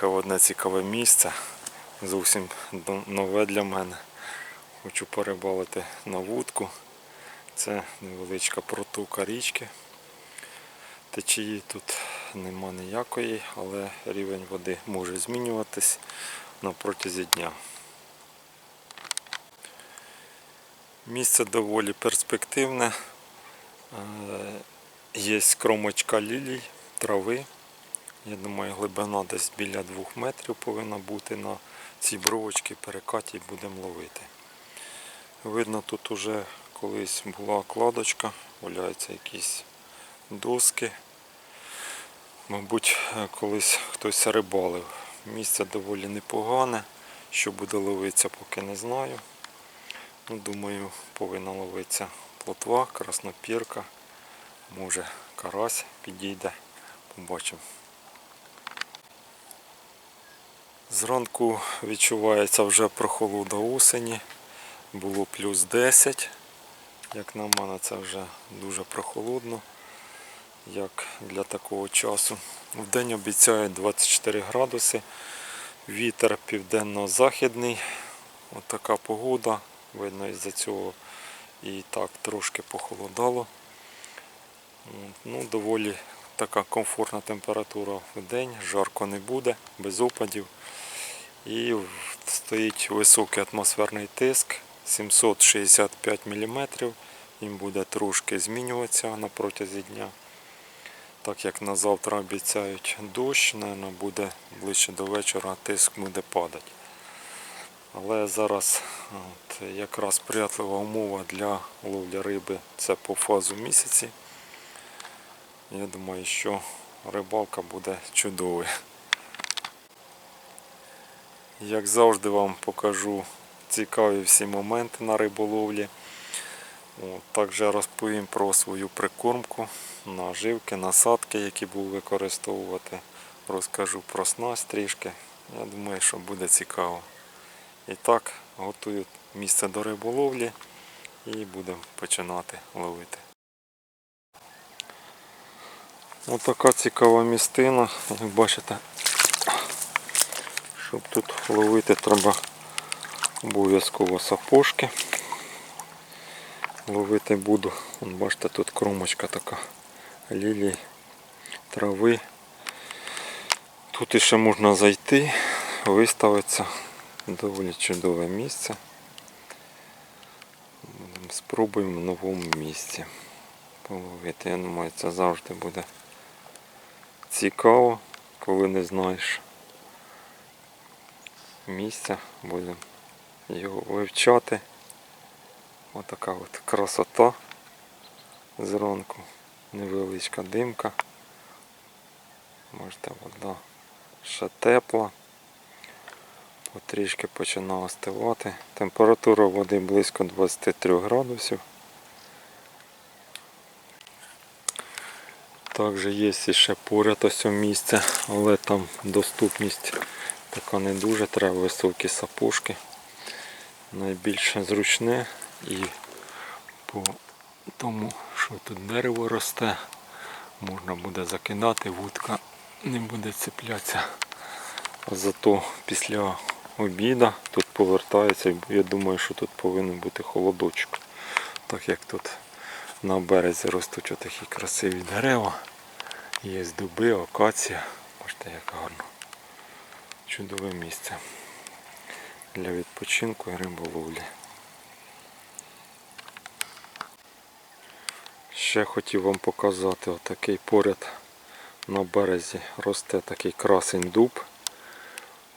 Приїхав в одне цікаве місце, зовсім нове для мене. Хочу порибалити на вудку. Це невеличка протока річки. Течії тут нема ніякої, але рівень води може змінюватись на протязі дня. Місце доволі перспективне. Е, Є кромочка лілій, трави. Я думаю, глибина десь біля двох метрів повинна бути на цій бровочці перекаті будемо ловити. Видно, тут уже колись була окладочка, валяються якісь доски. Мабуть, колись хтось рибалив. Місце доволі непогане. Що буде ловитися, поки не знаю. Ну, думаю, повинна ловитися плотва, краснопірка. Може карась підійде, побачимо. Зранку відчувається вже прохолода осені. Було плюс 10. Як на мене, це вже дуже прохолодно, як для такого часу. Вдень обіцяють 24 градуси. Вітер південно-західний. Отака погода. Видно, із-за цього і так трошки похолодало. Ну, доволі така комфортна температура в день, жарко не буде, без опадів. І стоїть високий атмосферний тиск 765 мм. Він буде трошки змінюватися на протязі дня. Так як на завтра обіцяють дощ, мабуть, буде ближче до вечора тиск буде падати. Але зараз от, якраз сприятлива умова для ловлі риби це по фазу місяці. Я думаю, що рибалка буде чудовою. Як завжди вам покажу цікаві всі моменти на риболовлі. Також розповім про свою прикормку, наживки, насадки, які буду використовувати. Розкажу про снасть трішки. Я думаю, що буде цікаво. І так, готую місце до риболовлі і будемо починати ловити. Ось така цікава містина, як бачите, щоб тут ловити, треба обов'язково сапожки. Ловити буду. Вон, бачите, тут кромочка така лілії, трави. Тут іще можна зайти, виставитися. Доволі чудове місце. Спробуємо в новому місці половити. Я думаю, це завжди буде цікаво, коли не знаєш місця, будемо його вивчати. Отака от красота зранку, невеличка димка. Можете вода ще тепла, потрішки починає остивати. Температура води близько 23 градусів. Також є ще поряд ось місце, але там доступність така не дуже, треба високі сапожки. Найбільше зручне і по тому, що тут дерево росте, можна буде закидати, вудка не буде цеплятися. Зато після обіда тут повертається, я думаю, що тут повинен бути холодочок. Так як тут на березі ростуть отакі красиві дерева. Є дуби, акація. Бачите, як гарно. Чудове місце для відпочинку і риболовлі. Ще хотів вам показати отакий поряд на березі росте такий красень дуб.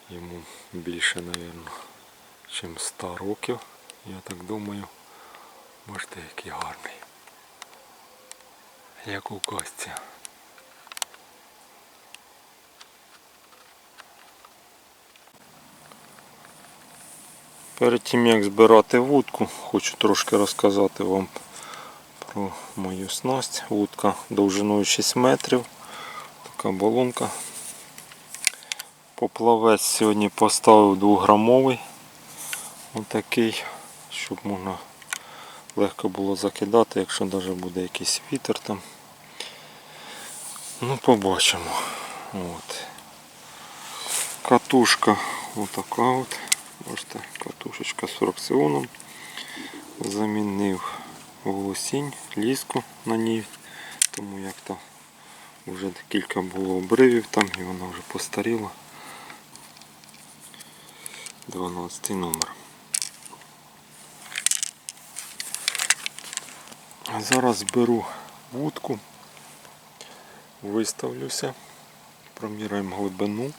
Йому більше, мабуть, ніж 100 років. Я так думаю. Бачите, який гарний. Як у кості. Перед тим як збирати вудку, хочу трошки розказати вам про мою снасть. Вудка довжиною 6 метрів. Така балонка. Поплавець сьогодні поставив 2-грамовий. Отакий, щоб можна легко було закидати, якщо навіть буде якийсь вітер там. Ну, побачимо. От. Катушка отака от. Бачите, катушечка з фракціоном. Замінив волосінь, ліску на ній. Тому як то вже кілька було обривів там і вона вже постаріла. 12 номер. Зараз беру вудку, виставлюся, проміряємо глибину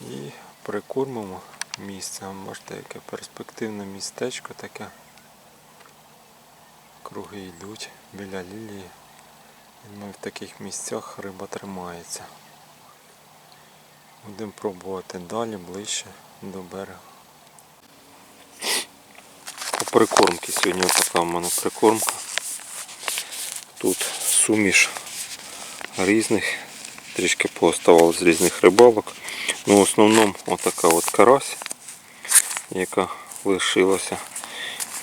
і прикормимо місце. Бачите, яке перспективне містечко таке. Круги йдуть біля лілії. Ми в таких місцях риба тримається. Будемо пробувати далі, ближче до берега. По прикормці сьогодні така в мене прикормка. Тут суміш різних, трішки пооставалось з різних рибалок. Ну, в основному отака от карась, яка лишилася.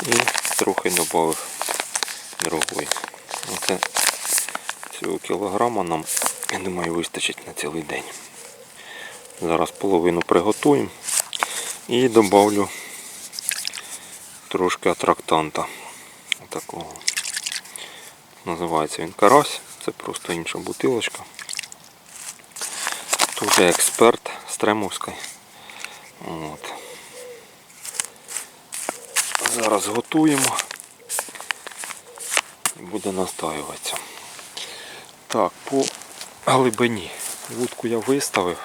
І трохи додав другої. Оце цього кілограма нам, я думаю, вистачить на цілий день. Зараз половину приготуємо і додавлю трошки атрактанта. Такого. Називається він карась, це просто інша бутилочка. Тут експерт Стремовський. От. Зараз готуємо і буде настаюватися. Так, по глибині. Вудку я виставив.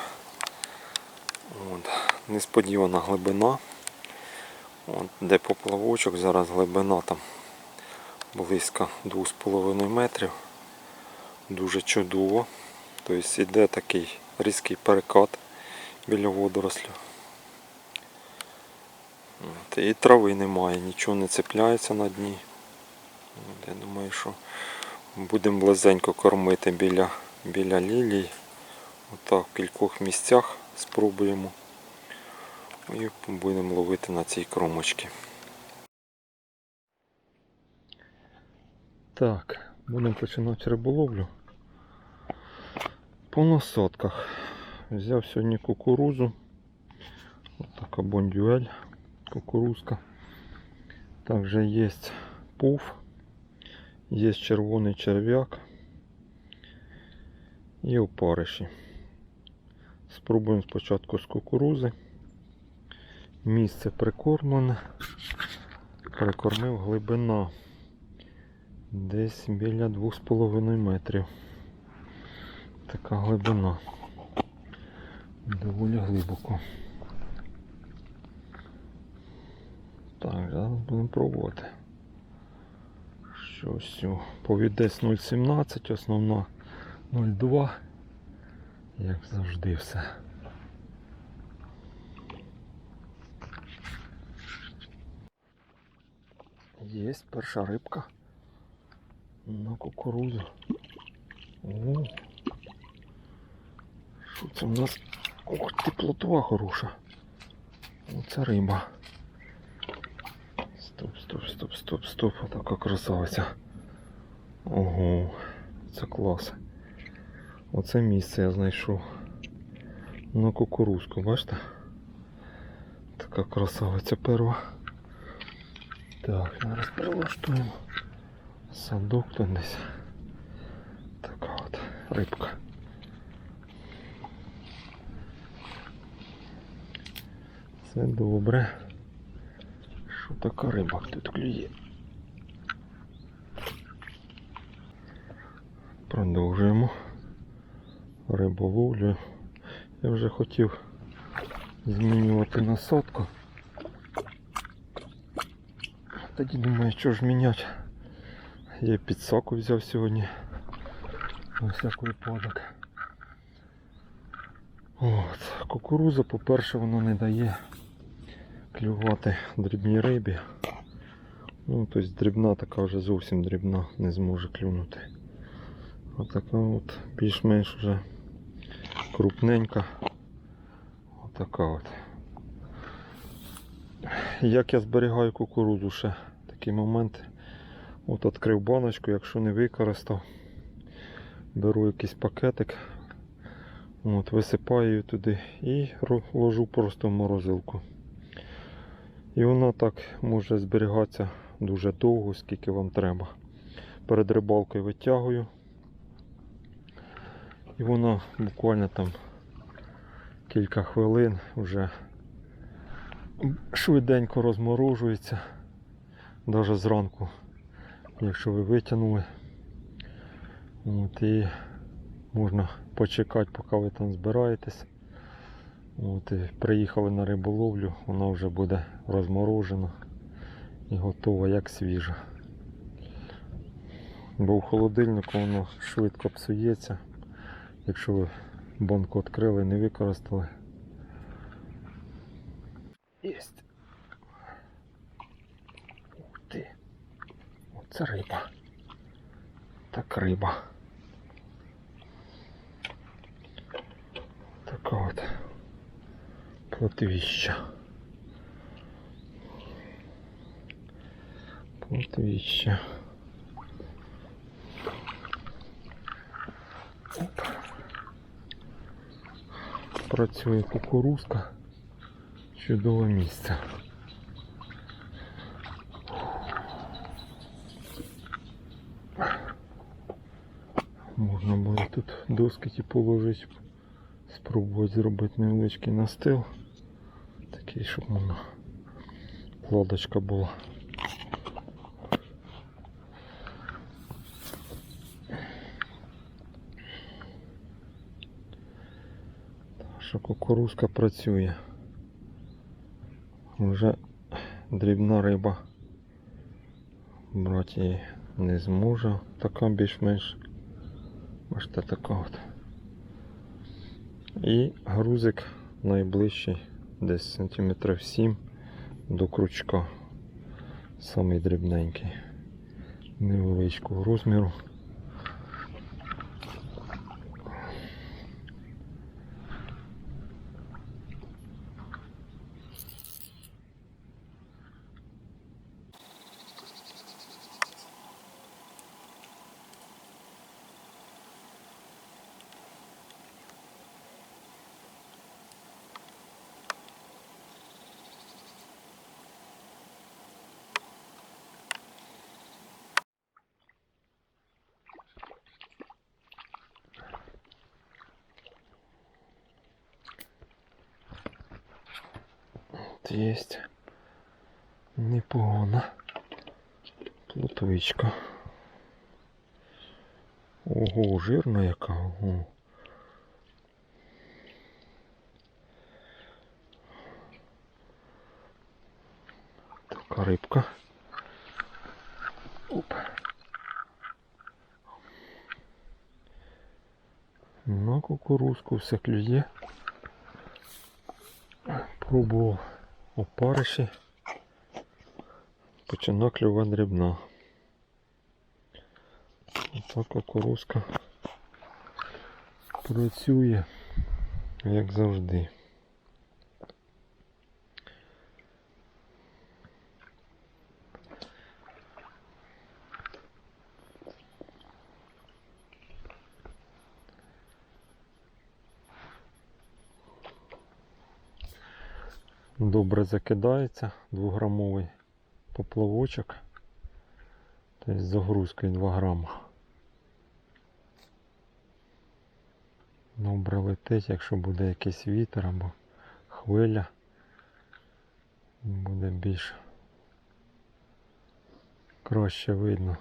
От. Несподівана глибина. От, де поплавочок, зараз глибина там близько 2,5 метрів. Дуже чудово. Тобто йде такий різкий перекат біля водорослю. І трави немає, нічого не цепляється на дні. Я думаю, що будемо близенько кормити біля, біля лілій. Отак в кількох місцях спробуємо. І будемо ловити на цій кромочці. Так, будемо починати риболовлю. По насадках. Взяв сьогодні кукурузу. Ось така бондюель, кукурузка. Також є пуф, є червоний черв'як і опариші. Спробуємо спочатку з кукурузи. Місце прикормлене. Прикормив глибина десь біля 2,5 метрів. Така глибина. Доволі глибоко. Так, зараз будемо пробувати. Щось о, повідець 0,17, основна 0,2. Як завжди все. Є перша рибка на кукурузу. О, що це у нас? Ох, теплотова хороша. Оце риба. Стоп, стоп, стоп, стоп, стоп. Отака красавиця. Ого, це клас. Оце місце я знайшов. На кукурузку, бачите? Така красавиця перва. Так, зараз прилаштуємо. Садок тут десь. Така от рибка. Це добре. Що така риба тут клює? Продовжуємо риболовлю. Я вже хотів змінювати насадку. Тоді думаю, що ж міняти. Я підсаку взяв сьогодні. На всяк випадок. От. Кукуруза, по-перше, вона не дає клювати дрібній рибі. Ну, тобто дрібна така вже зовсім дрібна, не зможе клюнути. Отака от більш-менш вже крупненька. Отака от. Як я зберігаю кукурудзу ще такий момент. От відкрив баночку, якщо не використав, беру якийсь пакетик, от, висипаю її туди і ложу просто в морозилку. І вона так може зберігатися дуже довго, скільки вам треба. Перед рибалкою витягую. І вона буквально там кілька хвилин вже швиденько розморожується. Навіть зранку, якщо ви витягнули. От, і можна почекати, поки ви там збираєтесь. От, приїхали на риболовлю, вона вже буде розморожена і готова як свіжа. Бо в холодильнику воно швидко псується. Якщо ви банку відкрили, не використали. Єсть. Ух ти. Оце риба. Так риба. Така от плотвіща. Плотвіща. Працює кукурузка. Чудове місце. Можна було тут доски положити, спробувати зробити невеличкий настил. Такий, щоб можна кладочка була. Що кукурузка працює. Вже дрібна риба. Брати її не зможу. Така більш-менш. Бачите, така от. І грузик найближчий, десь сантиметрів 7 до крючка. Самий дрібненький. Невеличкого розміру. Есть. Непогано. Плотвичка. Ого, жирна яка. Ого. Така рибка. Оп. На кукурузку все клює. Пробував опариші. Почина клюва дрібна. Отак кукурузка працює, як завжди. Добре закидається двограмовий поплавочок. Тобто загрузкою 2 грама. Добре летить, якщо буде якийсь вітер або хвиля, буде більш краще видно.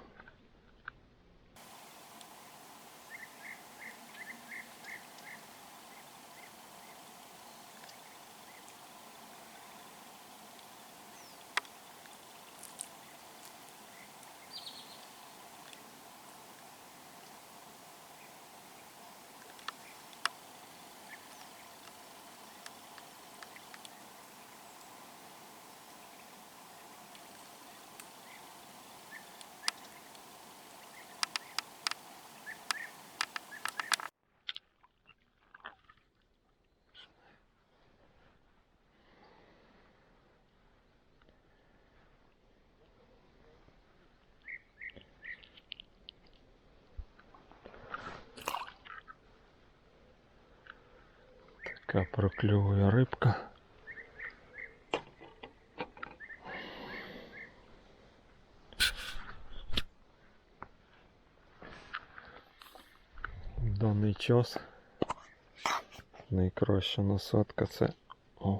Така прокльовує рибка. В даний час найкраща насадка це о,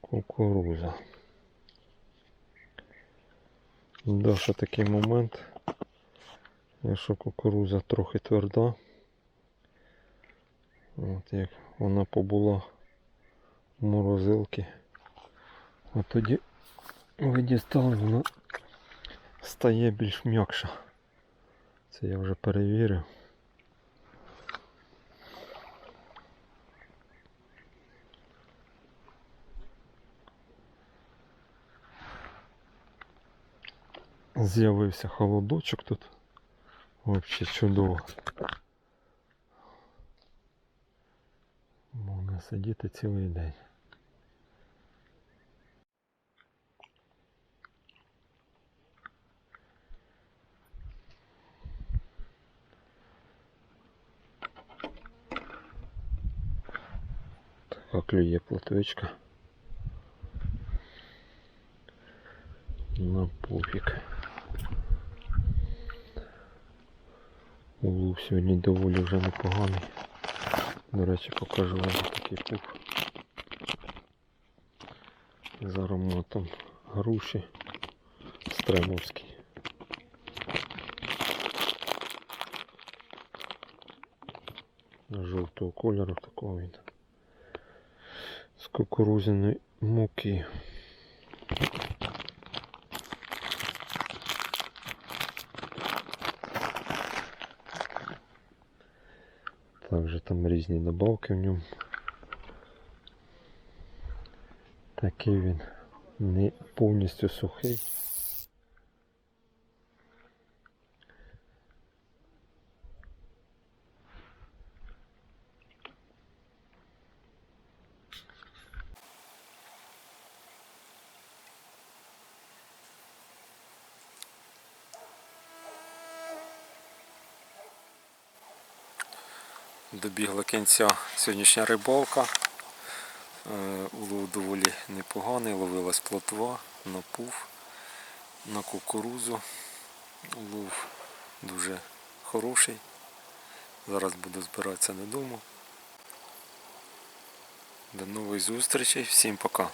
кукуруза. Да, ще такий момент. Якщо кукуруза трохи тверда, от як вона побула в морозилці, от тоді ви дістали, вона стає більш м'якша. Це я вже перевірив. З'явився холодочок тут. Взагалі чудово. Можна сидіти цілий день. Така клює платвичка. На пуфік. Улов сьогодні доволі вже непоганий. До покажу вам такий пуф. З ароматом груші стремовський. Жовтого кольору такого він. З кукурузяної муки. Также там різні добавки в ньому. Такий він не повністю сухий. Добігла кінця сьогоднішня рибалка. Е, Улов доволі непоганий, ловилась плотва, на пуф, на кукурузу. Улов дуже хороший. Зараз буду збиратися додому. До нових зустрічей, всім пока.